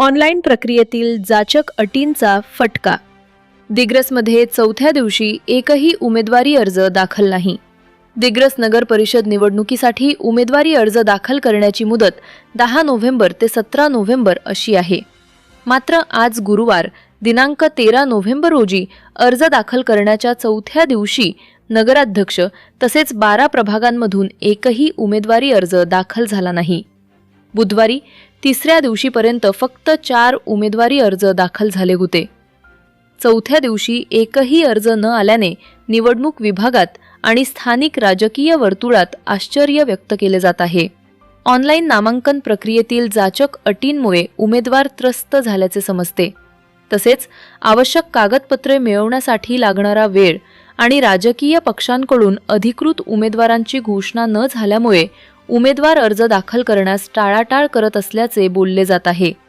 Online प्रक्रियेतील जाचक अटींचा फटका. दिग्रसमध्ये चौथ्या दिवशी एकही उमेदवारी अर्ज दाखल नाही. दिग्रस नगर परिषद निवडणुकीसाठी उमेदवारी अर्ज दाखल करण्याची मुदत दहा नोव्हेंबर ते सतरा नोव्हेंबर अशी आहे. मात्र आज गुरुवार दिनांक तेरा नोव्हेंबर रोजी अर्ज दाखल करण्याच्या चौथ्या दिवशी नगराध्यक्ष तसेच बारा प्रभागांमधून एकही उमेदवारी अर्ज दाखल झाला नाही. बुधवारी तिसऱ्या दिवशीपर्यंत फक्त चार उमेदवारी अर्ज दाखल झाले होते. चौथ्या दिवशी एकही अर्ज न आल्याने निवडणूक विभागात आणि स्थानिक राजकीय वर्तुळात आश्चर्य व्यक्त केले जात आहे. ऑनलाईन नामांकन प्रक्रियेतील जाचक अटींमुळे उमेदवार त्रस्त झाल्याचे समजते. तसेच आवश्यक कागदपत्रे मिळवण्यासाठी लागणारा वेळ आणि राजकीय पक्षांकडून अधिकृत उमेदवारांची घोषणा न झाल्यामुळे उमेदवार अर्ज दाखल करण्यास टाळाटाळ करत असल्याचे बोलले जात आहे.